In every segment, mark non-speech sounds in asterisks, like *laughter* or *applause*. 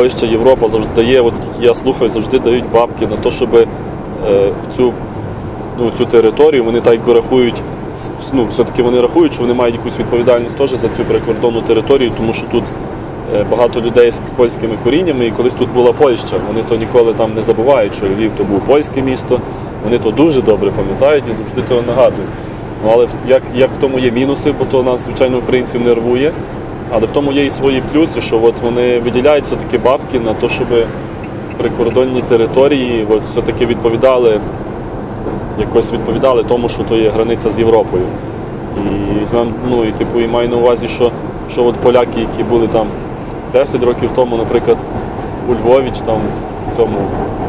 Польща, Європа завжди дає, от скільки я слухаю, завжди дають бабки на те, щоб е, цю, ну, цю територію вони так якби рахують. Ну, все-таки вони рахують, що вони мають якусь відповідальність теж за цю прикордонну територію, тому що тут е, багато людей з польськими коріннями, і колись тут була Польща. Вони то ніколи там не забувають, що Львів то був польське місто. Вони то дуже добре пам'ятають і завжди того нагадують. Ну, але як, як в тому є мінуси, бо то нас, звичайно, українців нервує. Але в тому є і свої плюси, що от вони виділяють все-таки бабки на те, щоб прикордонні території от, все-таки відповідали, якось відповідали тому, що то є границя з Європою. І ну і типу, і маю на увазі, що, що от поляки, які були там 10 років тому, наприклад, у Львові чи там в цьому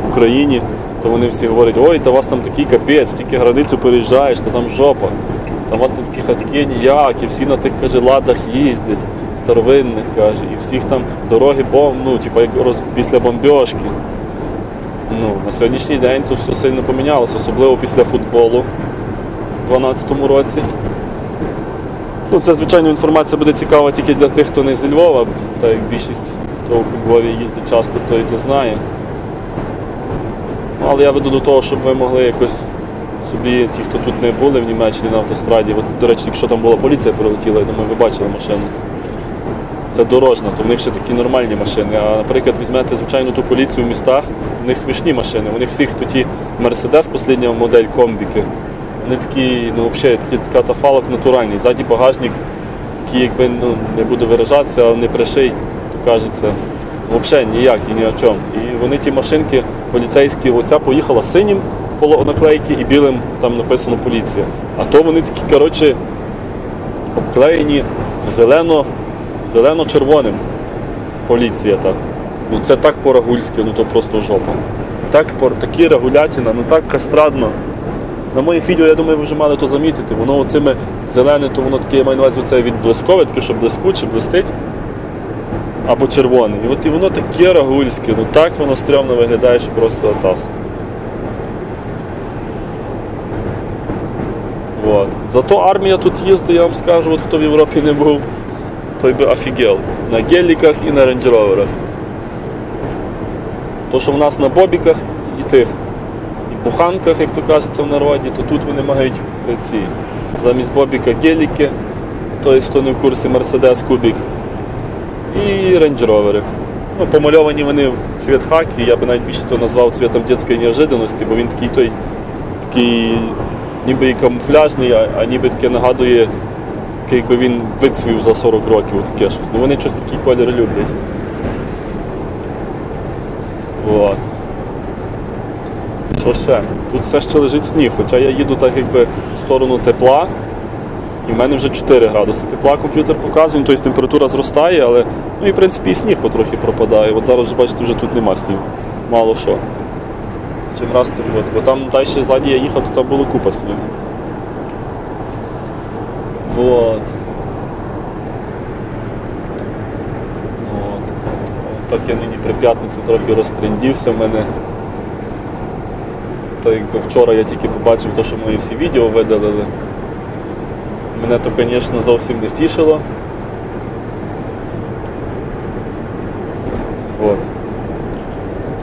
Україні, то вони всі говорять, ой, та у вас там такий капець, тільки границю переїжджаєш, то там жопа. Там у вас там такі хатки ніякі, всі на тих каже, ладах їздять, старовинних каже, і всіх там дороги бом, ну, типу, як роз, після бомбьошки. Ну, на сьогоднішній день тут все сильно помінялося, особливо після футболу у 2012 році. Ну, це, звичайно, інформація буде цікава тільки для тих, хто не зі Львова, так як більшість, хто у Львові їздить часто, той то знає. Ну, але я веду до того, щоб ви могли якось собі, ті, хто тут не були в Німеччині на автостраді, от, до речі, якщо там була поліція прилетіла, я думаю, ви бачили машину. Це дорожна, то в них ще такі нормальні машини. А, наприклад, візьмете звичайну ту поліцію в містах, в них смішні машини. У них всіх то ті Мерседес, послідня модель комбіки. Вони такі, ну взагалі, такі катафалок натуральний. Ззаді багажник, який, якби ну, не буду виражатися, але не приший, то кажеться. Взагалі ніякий, ні о чому. І вони ті машинки поліцейські, оця поїхала синім поло наклейки і білим там написано поліція. А то вони такі, коротше, обклеєні зелено, зелено-червоним. Поліція так. Ну це так по-рагульськи, ну то просто жопа. Так, такі регулятіна, ну так кастрадно. На моїх відео, я думаю, ви вже мали то замітити. Воно оцими зелене, то воно таке, я маю на увазі оце від блискове, таке, що блискуче, блистить. Або червоне. І от і воно таке рагульське, ну так воно стрьомно виглядає, що просто атас. Вот. Зато армія тут їздить, я вам скажу, от хто в Європі не був, той би офігел. На геліках і на рейндж-роверах. То, що в нас на бобіках і тих, і буханках, як то кажеться в народі, то тут вони мають ці замість бобіка геліки, тобто хто не в курсі Мерседес Кубік, і рейндж-ровери. Ну, помальовані вони в цвіт хакі, я би навіть більше то назвав цвітом дитячої неожиданності, бо він такий той такий ніби і камуфляжний, а, а ніби таке нагадує, таке, якби він вицвів за 40 років, таке щось. Ну вони щось такі кольори люблять. От. Що ще? Тут все ще лежить сніг, хоча я їду так якби в сторону тепла, і в мене вже 4 градуси тепла комп'ютер показує, тобто температура зростає, але ну і в принципі і сніг потрохи пропадає. От зараз бачите, вже тут нема снігу. Мало що. Чим раз тим. Бо там далі ззаді я їхав, то там було купа снігу. Вот. От. Так я нині при п'ятниці трохи розтрендівся в мене. То якби вчора я тільки побачив те, що мої всі відео видалили. Мене то, звісно, зовсім не втішило. От.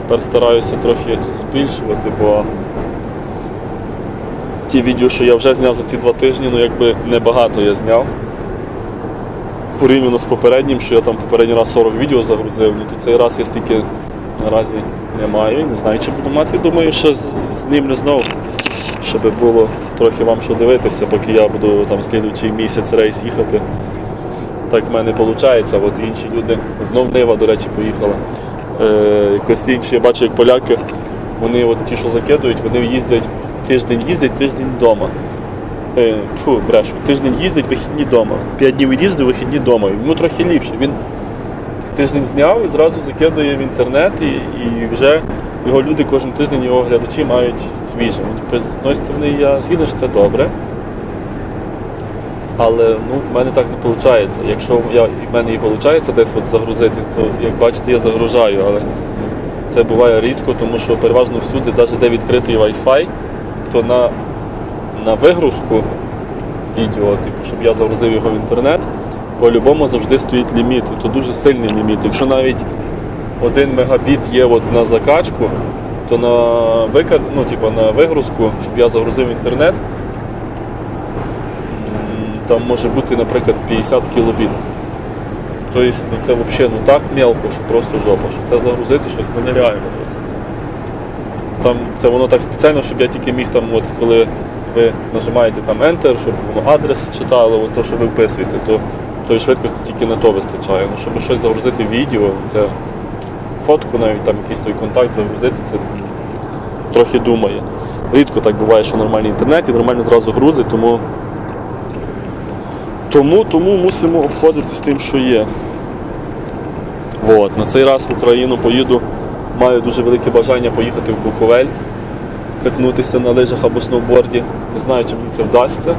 Тепер стараюся трохи збільшувати, бо ті відео, що я вже зняв за ці два тижні, ну якби небагато я зняв. Порівняно з попереднім, що я там попередній раз 40 відео загрузив, ну то цей раз я стільки наразі не маю. Не знаю, чи буду мати. Думаю, що знімлю знову, щоб було трохи вам що дивитися, поки я буду там слідуючий місяць рейс їхати. Так в мене виходить. От інші люди, знов Нива, до речі, поїхала. Е, якось інші, я бачу, як поляки, вони от ті, що закидують, вони їздять тиждень їздять, тиждень вдома. Е, фу, брешу, тиждень їздить, вихідні вдома. П'ять днів їздить, вихідні вдома. Йому трохи ліпше. Він тиждень зняв і зразу закидує в інтернет, і, і вже його люди кожен тиждень, його глядачі мають свіже. Тобто, з одної сторони, я згідно, що це добре. Але ну, в мене так не виходить. Якщо я, в мене і виходить десь от загрузити, то як бачите, я загружаю, але це буває рідко, тому що переважно всюди, навіть де відкритий Wi-Fi, то на, на вигрузку відео, типу, щоб я загрузив його в інтернет, по-любому завжди стоїть ліміт. То дуже сильний ліміт. Якщо навіть 1 мегабіт є от на закачку, то на викар... ну, типу, на вигрузку, щоб я загрузив інтернет, там може бути, наприклад, 50 кілобіт. Тобто ну, це взагалі ну, так мелко, що просто жопа. Що це загрузити щось нереально. Там це воно так спеціально, щоб я тільки міг там, от коли ви нажимаєте там Enter, щоб воно адрес читало, от то, що ви вписуєте, то тої швидкості тільки на то вистачає. Ну, щоб щось загрузити відео, це фотку навіть там якийсь той контакт загрузити, це трохи думає. Рідко так буває, що нормальний інтернет і нормально зразу грузить, тому, тому, тому мусимо обходитись тим, що є. От, на цей раз в Україну поїду, маю дуже велике бажання поїхати в Буковель, катнутися на лижах або сноуборді. Не знаю, чи мені це вдасться.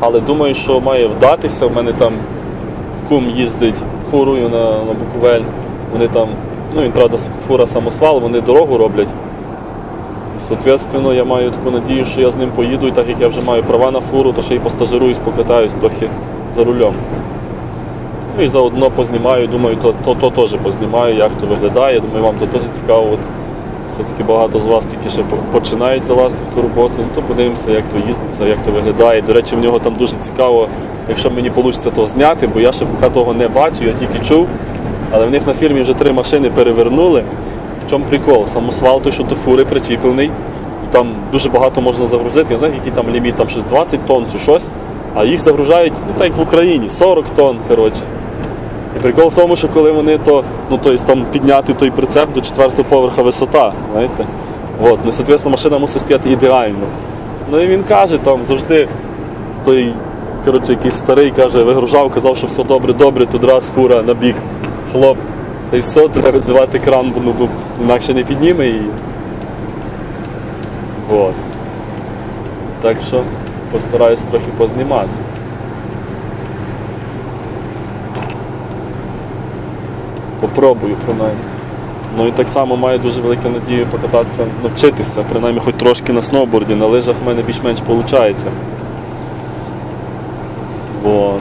Але думаю, що має вдатися. У мене там кум їздить фурою на, на Буковель. Вони там, ну він правда фура самосвал, вони дорогу роблять. І, Соответственно, я маю таку надію, що я з ним поїду, і так як я вже маю права на фуру, то ще й постажируюсь, покатаюсь трохи за рулем. Ну і заодно познімаю, думаю, то, то, то теж познімаю, як то виглядає. Думаю, вам то теж цікаво. От, все-таки багато з вас тільки ще починають залазити в ту роботу, ну то подивимося, як то їздиться, як то виглядає. До речі, в нього там дуже цікаво, якщо мені вийде то зняти, бо я ще поки того не бачив, я тільки чув. Але в них на фірмі вже три машини перевернули. В чому прикол? Самосвал той, що до фури причіплений. Там дуже багато можна загрузити. Я знаю, який там ліміт, там щось 20 тонн чи щось. А їх загружають, ну так як в Україні, 40 тонн, коротше. І прикол в тому, що коли вони то, ну то есть, там підняти той прицеп до четвертого поверха висота, знаєте. От, ну, соответственно, машина мусить стояти ідеально. Ну і він каже, там завжди той, коротше, якийсь старий каже, вигружав, казав, що все добре, добре, тут раз фура на бік, хлоп. Та й все, треба розвивати кран, бо, ну, інакше не підніме її. От. Так що постараюсь трохи познімати. Попробую принаймні. Ну і так само маю дуже велику надію покататися, навчитися, принаймні хоч трошки на сноуборді, на лижах в мене більш-менш виходить. Вот.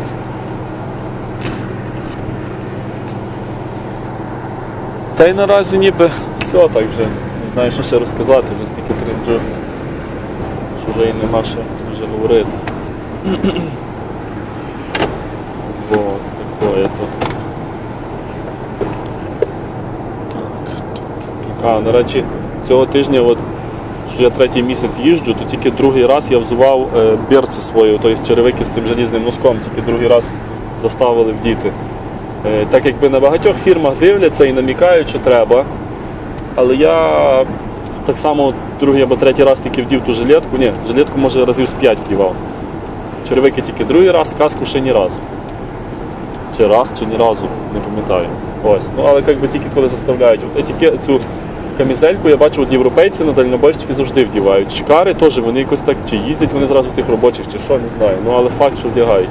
Та й наразі ніби все так вже. Не знаю, що ще розказати, вже стільки тренджу, що вже і нема що вже говорити. *clears throat* вот, такое то. А, до речі, цього тижня, от, що я третій місяць їжджу, то тільки другий раз я взував е, берці свою, тобто черевики з тим желізним носком, тільки другий раз заставили вдіти. Е, так якби на багатьох фірмах дивляться і намікають, що треба. Але я так само другий або третій раз тільки вдів ту жилетку. Ні, жилетку може разів з п'ять вдівав. Черевики тільки другий раз, каску ще ні разу. Чи раз, чи ні разу, не пам'ятаю. Ось. Ну, але як би тільки коли заставляють. От етіке, цю камізельку я бачу, от європейці на дальнобойщики завжди вдівають. Шкари теж вони якось так, чи їздять вони зразу в тих робочих, чи що, не знаю. Ну але факт, що вдягають.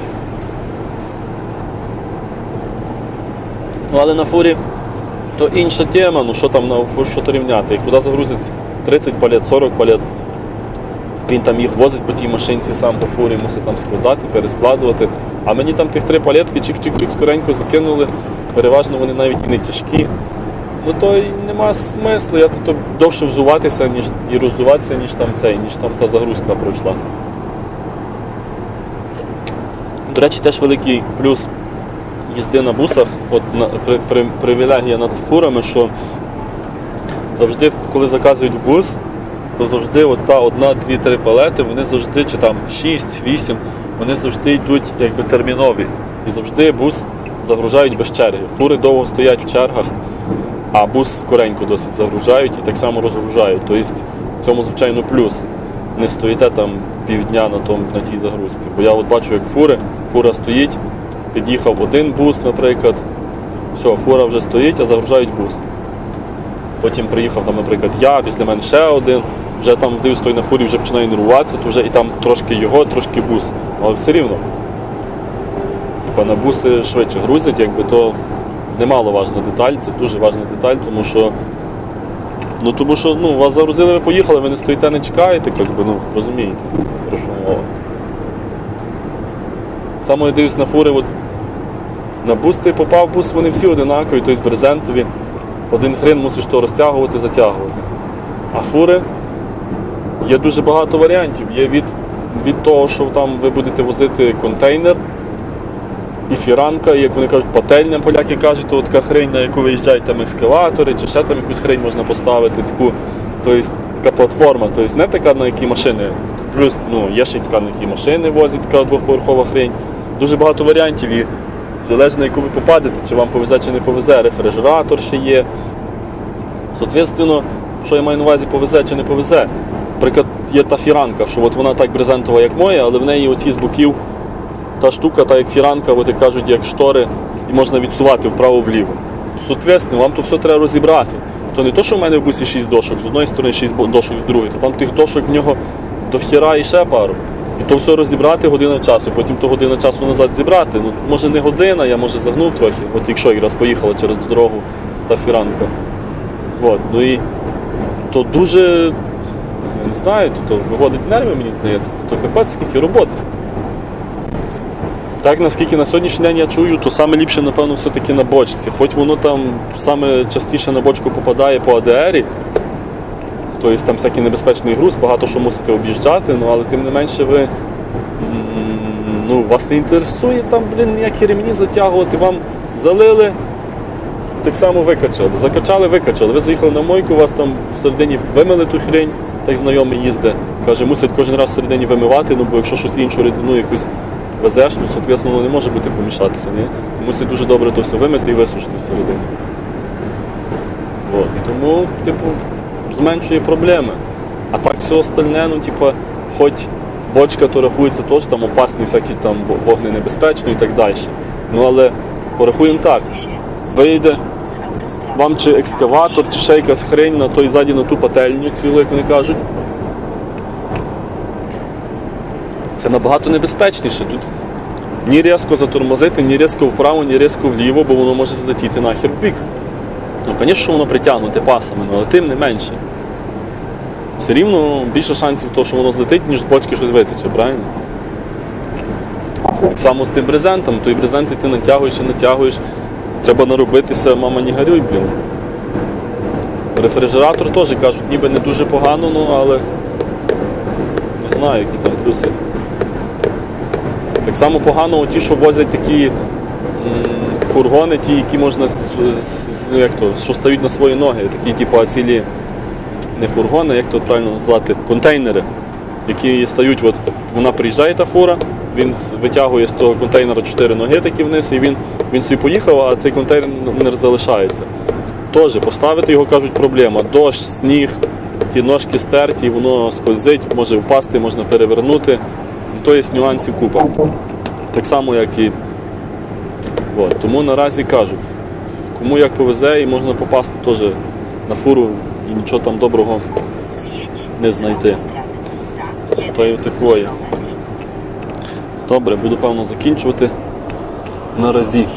Ну але на фурі то інша тема, ну що там на фур, що то рівняти. І куди загрузить 30 палет, 40 палет. Він там їх возить по тій машинці, сам по фурі мусить там складати, перескладувати. А мені там тих три палетки чик-чик-чик скоренько закинули. Переважно вони навіть і не тяжкі. Ну то й нема смислу, я тут довше взуватися, ніж і роздуватися, ніж там цей, ніж там та загрузка пройшла. До речі, теж великий плюс їзди на бусах, от на, при, при, привілегія над фурами, що завжди, коли заказують бус, то завжди от та одна, дві, три палети, вони завжди, чи там 6-8, вони завжди йдуть якби термінові. І завжди бус загружають без черги. Фури довго стоять в чергах, а бус скоренько досить загружають і так само розгружають. Тобто в цьому, звичайно, плюс. Не стоїте там півдня на, тому, на тій загрузці. Бо я от бачу, як фури, фура стоїть, під'їхав один бус, наприклад. Все, фура вже стоїть, а загружають бус. Потім приїхав, там, наприклад, я, після мене ще один, вже там дивлюсь, той на фурі вже починає нервуватися, то вже і там трошки його, трошки бус. Але все рівно. Типа на буси швидше грузять, якби то немало важна деталь, це дуже важна деталь, тому що. Ну тому що ну, вас загрузили, ви поїхали, ви не стоїте, не чекаєте, якби, ну, розумієте, про що мова. Саме я дивлюсь на фури, от На бус ти попав бус, вони всі одинакові, тобто брезентові. Один хрен мусиш то розтягувати, затягувати. А фури є дуже багато варіантів. Є від, від того, що там ви будете возити контейнер, і фіранка, як вони кажуть, пательня, поляки кажуть, то така хрень, на яку виїжджають там екскаватори, чи ще там якусь хрень можна поставити, таку, тобто, така платформа, тобто не така, на які машини. Плюс ну, є ще така, на які машини возять, така двохповерхова хрень. Дуже багато варіантів і залежно, яку ви попадете, чи вам повезе, чи не повезе, рефрижератор ще є. Соответственно, що я маю на увазі, повезе чи не повезе. Наприклад, є та фіранка, що от вона так брезентова, як моя, але в неї оці з боків та штука, та як фіранка, от як кажуть, як штори, і можна відсувати вправо-вліво. Соответственно, вам то все треба розібрати. То не то, що в мене в бусі 6 дошок, з одної сторони 6 дошок, з другої, то там тих дошок в нього до хіра і ще пару. І то все розібрати година часу, потім то година часу назад зібрати. Ну, може не година, я може загнув трохи, от якщо якраз поїхала через дорогу та фіранка. От, ну і то дуже, я не знаю, то, то виводить з нервів, мені здається, то, то капець скільки роботи. Так, наскільки на сьогоднішній день я чую, то саме ліпше, напевно, все-таки на бочці. Хоч воно там саме частіше на бочку попадає по АДРі, тобто там всякий небезпечний груз, багато що мусите об'їжджати, ну, але тим не менше ви ну, вас не інтересує там, блін, ніякі ремні затягувати, вам залили, так само викачали. Закачали, викачали. Ви заїхали на мойку, вас там всередині вимили ту хрень, так знайомий їздить. Каже, мусить кожен раз всередині вимивати, ну бо якщо щось іншу рідину якусь везеш, ну, соответственно, воно не може бути помішатися. Ні? Мусить дуже добре то все вимити і висушити всередині. От. І тому, типу, зменшує проблеми. А так все остальне, ну, типу, хоч бочка то рахується теж там опасний, всякі там вогненебезпечно і так далі. Ну але порахуємо так. Вийде вам чи екскаватор, чи ще якась хрень на той ззаді на ту пательню цілу, як вони кажуть. Це набагато небезпечніше. Тут ні різко затормозити, ні різко вправо, ні різко вліво, бо воно може злетіти нахер в бік. Ну, звісно, воно притягнуте пасами, але тим не менше. Все рівно більше шансів того, що воно злетить, ніж з бочки щось витече, правильно? Так само з тим брезентом, той брезент ти натягуєш і натягуєш. Треба наробитися, мама не горюй, блін. Рефрижератор теж кажуть, ніби не дуже погано, ну але не знаю, які там плюси. Так само погано ті, що возять такі фургони, ті, які можна з- як то, що стають на свої ноги, такі, типу, цілі не фургони, як то правильно назвати, контейнери, які стають, от вона приїжджає та фура, він витягує з того контейнера чотири ноги такі вниз, і він, він собі поїхав, а цей контейнер залишається. Теж поставити його кажуть проблема. Дощ, сніг, ті ножки стерті, воно скользить, може впасти, можна перевернути. То є нюансів купа. Так само, як і. От. Тому наразі кажу, кому як повезе і можна попасти теж на фуру і нічого там доброго. не знайти. То й такої. Добре, буду певно закінчувати наразі.